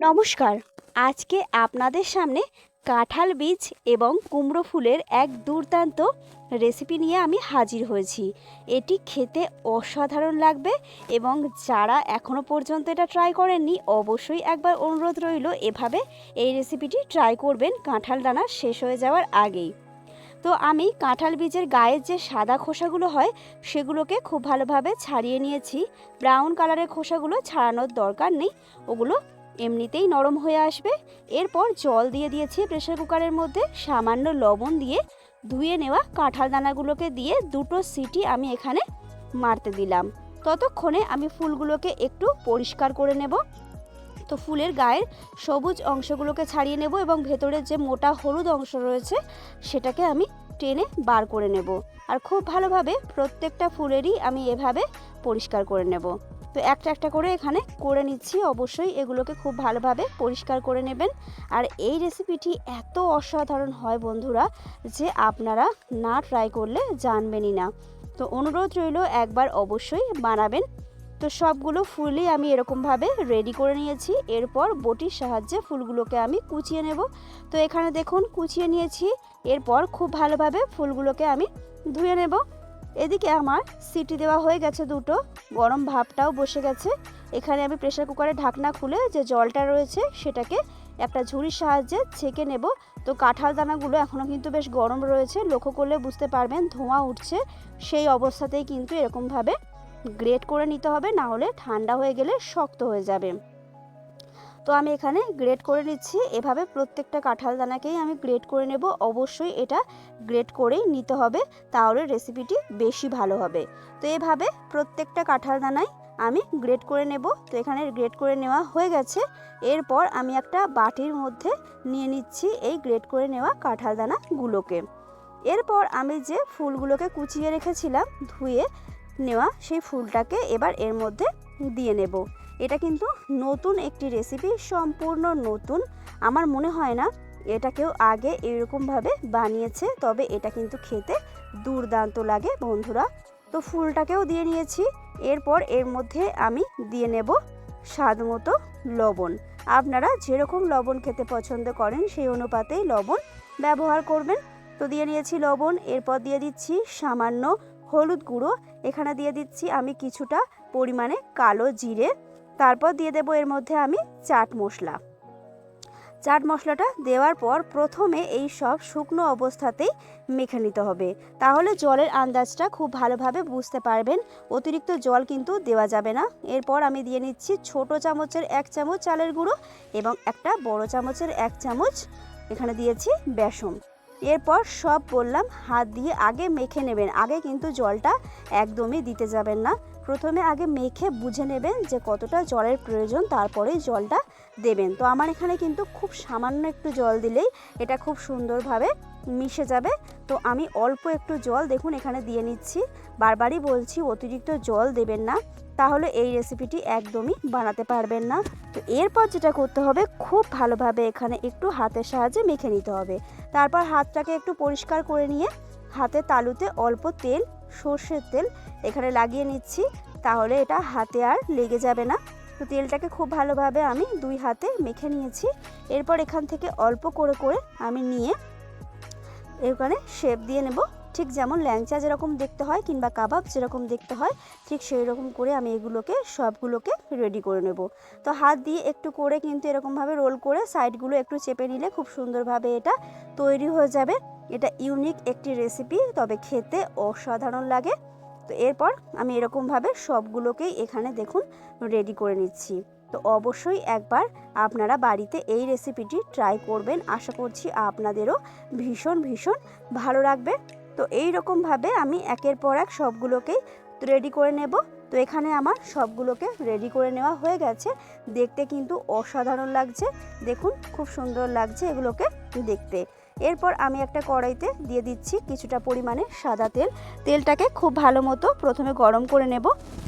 নমস্কার। আজকে আপনাদের সামনে কাঁঠাল বীজ এবং কুমড়ো ফুলের এক দুর্দান্ত রেসিপি নিয়ে আমি হাজির হয়েছি। এটি খেতে অসাধারণ লাগবে এবং যারা এখনও পর্যন্ত এটা ট্রাই করেননি, অবশ্যই একবার অনুরোধ রইল, এভাবে এই রেসিপিটি ট্রাই করবেন। কাঁঠাল দানা শেষ হয়ে যাওয়ার আগেই। তো আমি কাঁঠাল বীজের গায়ের যে সাদা খোসাগুলো হয়, সেগুলোকে খুব ভালোভাবে ছাড়িয়ে নিয়েছি। ব্রাউন কালারের খোসাগুলো ছাড়ানোর দরকার নেই, ওগুলো এমনিতেই নরম হয়ে আসবে। এরপর জল দিয়ে দিয়েছি প্রেসার কুকারের মধ্যে। সামান্য লবণ দিয়ে ধুয়ে নেওয়া কাঁঠাল দানাগুলোকে দিয়ে দুটো সিটি আমি এখানে মারতে দিলাম। ততক্ষণে আমি ফুলগুলোকে একটু পরিষ্কার করে নেব। তো ফুলের গায়ের সবুজ অংশগুলোকে ছাড়িয়ে নেব এবং ভেতরের যে মোটা হলুদ অংশ রয়েছে, সেটাকে আমি টেনে বার করে নেব। আর খুব ভালোভাবে প্রত্যেকটা ফুলেরই আমি এভাবে পরিষ্কার করে নেব। তো একটা একটা করে এখানে করে নিচ্ছি। অবশ্যই এগুলোকে খুব ভালোভাবে পরিষ্কার করে নেবেন। আর এই রেসিপিটি এত অসাধারণ হয় বন্ধুরা যে আপনারা না ট্রাই করলে জানবেনই না। তো অনুরোধ রইল একবার অবশ্যই বানাবেন। তো সবগুলো ফুলই আমি এরকমভাবে রেডি করে নিয়েছি। এরপর বটির সাহায্যে ফুলগুলোকে আমি কুচিয়ে নেব। তো এখানে দেখুন, কুচিয়ে নিয়েছি। এরপর খুব ভালোভাবে ফুলগুলোকে আমি ধুয়ে নেব। এদিকে আমার সিটি দেওয়া হয়ে গেছে দুটো। গরম ভাবটাও বসে গেছে। এখানে আমি প্রেসার কুকারের ঢাকনা খুলে যে জলটা রয়েছে সেটাকে একটা ঝুড়ির সাহায্যে ছেঁকে নেব। তো কাঁঠাল দানাগুলো এখনও কিন্তু বেশ গরম রয়েছে। লক্ষ্য করলে বুঝতে পারবেন ধোঁয়া উঠছে। সেই অবস্থাতেই কিন্তু এরকমভাবে গ্রেট করে নিতে হবে না হলে ঠান্ডা হয়ে গেলে শক্ত হয়ে যাবে। তো আমি এখানে গ্রেড করে নিচ্ছি। এভাবে প্রত্যেকটা কাঁঠাল দানাকেই আমি গ্রেড করে নেব। অবশ্যই এটা গ্রেড করেই নিতে হবে, তাহলে রেসিপিটি বেশি ভালো হবে। তো এভাবে প্রত্যেকটা কাঁঠাল দানাই আমি গ্রেড করে নেব। তো এখানে গ্রেড করে নেওয়া হয়ে গেছে। এরপর আমি একটা বাটির মধ্যে নিয়ে নিচ্ছি এই গ্রেড করে নেওয়া কাঁঠাল দানাগুলোকে। এরপর আমি যে ফুলগুলোকে কুচিয়ে রেখেছিলাম, ধুয়ে নেওয়া সেই ফুলটাকে এবার এর মধ্যে দিয়ে নেব। এটা কিন্তু নতুন একটি রেসিপি সম্পূর্ণ নতুন। আমার মনে হয় না এটা কেউ আগে এরকমভাবে বানিয়েছে, তবে এটা কিন্তু খেতে দুর্দান্ত লাগে বন্ধুরা। তো ফুলটাকেও দিয়ে নিয়েছি, এরপর এর মধ্যে আমি দিয়ে নেব স্বাদ মতো লবণ। আপনারা যেরকম লবণ খেতে পছন্দ করেন সেই অনুপাতেই লবণ ব্যবহার করবেন। তো দিয়ে নিয়েছি লবণ, এরপর দিয়ে দিচ্ছি সামান্য হলুদ গুঁড়ো। এখানে দিয়ে দিচ্ছি আমি কিছুটা পরিমাণে কালো জিরে। তারপর দিয়ে দেবো এর মধ্যে আমি চাট মশলা। চাট মশলাটা দেওয়ার পর প্রথমে এই সব শুকনো অবস্থাতেই মেখে নিতে হবে। তাহলে জলের আন্দাজটা খুব ভালোভাবে বুঝতে পারবেন। অতিরিক্ত জল কিন্তু দেওয়া যাবে না। এরপর আমি দিয়ে নিচ্ছি ছোট চামচের এক চামচ চালের গুঁড়ো এবং একটা বড় চামচের এক চামচ এখানে দিয়েছি বেসন। এরপর সব বললাম, হাত দিয়ে আগে মেখে নেবেন। আগে কিন্তু জলটা একদমই দিতে যাবেন না। প্রথমে আগে মেখে বুঝে নেবেন যে কতটা জলের প্রয়োজন, তারপরে জলটা দেবেন। তো আমার এখানে কিন্তু খুব সামান্য একটু জল দিলেই এটা খুব সুন্দরভাবে মিশে যাবে। তো আমি অল্প একটু জল দেখুন এখানে দিয়ে নিচ্ছি। বারবারই বলছি, অতিরিক্ত জল দেবেন না, তাহলে এই রেসিপিটি একদমই বানাতে পারবেন না। তো এরপর যেটা করতে হবে, খুব ভালোভাবে এখানে একটু হাতের সাহায্যে মেখে নিতে হবে। তারপর হাতটাকে একটু পরিষ্কার করে নিয়ে হাতে তালুতে অল্প তেল, সর্ষের তেল এখানে লাগিয়ে নিচ্ছি, তাহলে এটা হাতে আর লেগে যাবে না। তো তেলটাকে খুব ভালোভাবে আমি দুই হাতে মেখে নিয়েছি। এরপর এখান থেকে অল্প করে করে আমি নিয়ে এখানে শেপ দিয়ে নেব। ঠিক যেমন ল্যাংচা যেরকম দেখতে হয় কিংবা কাবাব যেরকম দেখতে হয়, ঠিক সেই রকম করে আমি এগুলোকে, সবগুলোকে রেডি করে নেব। তো হাত দিয়ে একটু করে কিন্তু এরকমভাবে রোল করে সাইডগুলো একটু চেপে নিলে খুব সুন্দরভাবে এটা তৈরি হয়ে যাবে। এটা ইউনিক একটি রেসিপি তবে খেতে অসাধারণ লাগে। তো এরপর আমি এরকমভাবে সবগুলোকেই এখানে দেখুন রেডি করে নিচ্ছি। তো অবশ্যই একবার আপনারা বাড়িতে এই রেসিপিটি ট্রাই করবেন। আশা করছি আপনাদেরও ভীষণ ভীষণ ভালো লাগবে। তো এই রকমভাবে আমি একের পর এক সবগুলোকেই রেডি করে নেব। তো এখানে আমার সবগুলোকে রেডি করে নেওয়া হয়ে গেছে। দেখতে কিন্তু অসাধারণ লাগছে। দেখুন, খুব সুন্দর লাগছে এগুলোকে দেখতে। এরপর আমি একটা কড়াইতে দিয়ে দিচ্ছি কিছুটা পরিমাণে সাদা তেল। তেলটাকে খুব ভালো মতো প্রথমে গরম করে নেব।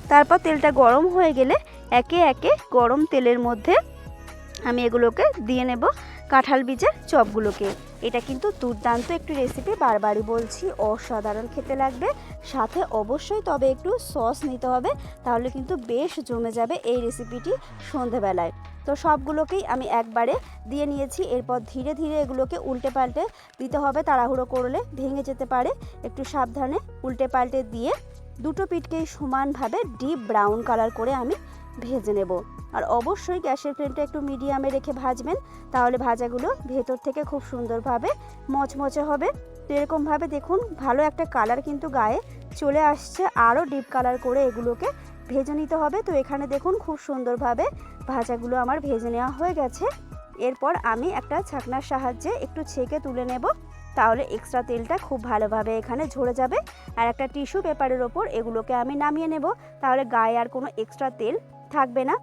তারপর তেলটা গরম হয়ে গেলে একে একে গরম তেলের মধ্যে আমি এগুলোকে দিয়ে নেব কাঁঠাল বীজের চপগুলোকে। এটা কিন্তু দুর্দান্ত একটি রেসিপি বারবারই বলছি, অসাধারণ খেতে লাগবে। সাথে অবশ্যই তবে একটু সস নিতে হবে, তাহলে কিন্তু বেশ জমে যাবে এই রেসিপিটি সন্ধেবেলায়। তো সবগুলোকেই আমি একবারে দিয়ে নিয়েছি, এরপর ধীরে ধীরে এগুলোকে উল্টে পাল্টে দিতে হবে, তাড়াহুড়ো করলে ভেঙে যেতে পারে। একটু সাবধানে উল্টে পাল্টে দিয়ে দুটো পিঠকেই সমানভাবে ডিপ ব্রাউন কালার করে আমি ভেজে নেব। আর অবশ্যই গ্যাসের ফ্লেমটা একটু মিডিয়ামে রেখে ভাজবেন, তাহলে ভাজাগুলো ভেতর থেকে খুব সুন্দরভাবে মচমচে হবে। তো এরকমভাবে দেখুন, ভালো একটা কালার কিন্তু গায়ে চলে আসছে। আরও ডিপ কালার করে এগুলোকে ভেজে নিতে হবে। তো এখানে দেখুন, খুব সুন্দরভাবে ভাজাগুলো আমার ভেজে নেওয়া হয়ে গেছে। এরপর আমি একটা ছাকনার সাহায্যে একটু ছেঁকে তুলে নেব। তাহলে এক্সট্রা তেলটা খুব ভালোভাবে এখানে ঝরে যাবে। আর একটা টিস্যু পেপারের ওপর এগুলোকে আমি নামিয়ে নেব। তাহলে গায়ে আর কোনো এক্সট্রা তেল থাকবে না।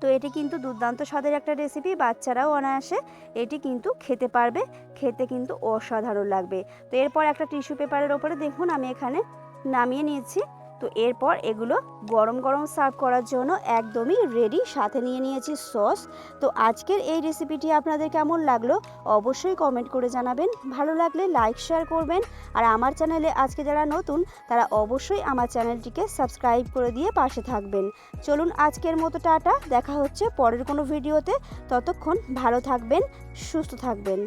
তো এটি কিন্তু দুর্দান্ত স্বাদের একটা রেসিপি বাচ্চারাও অনায়াসে এটি কিন্তু খেতে পারবে, খেতে কিন্তু অসাধারণ লাগবে। তো এরপর একটা টিস্যু পেপারের ওপরে দেখুন, আমি এখানে নামিয়ে নিয়েছি। তো এরপর এগুলো গরম গরম সার্ভ করার জন্য একদমই রেডি সাথে নিয়ে নিয়েছি সস তো আজকের এই রেসিপিটি আপনাদের কেমন লাগল অবশ্যই কমেন্ট করে জানাবেন। ভালো লাগলে লাইক শেয়ার করবেন। আর আমার চ্যানেলে আজকে যারা নতুন, তারা অবশ্যই আমার চ্যানেলটিকে সাবস্ক্রাইব করে দিয়ে পাশে থাকবেন। চলুন আজকের মতো টাটা, দেখা হচ্ছে পরের কোনো ভিডিওতে ততক্ষণ ভালো থাকবেন, সুস্থ থাকবেন।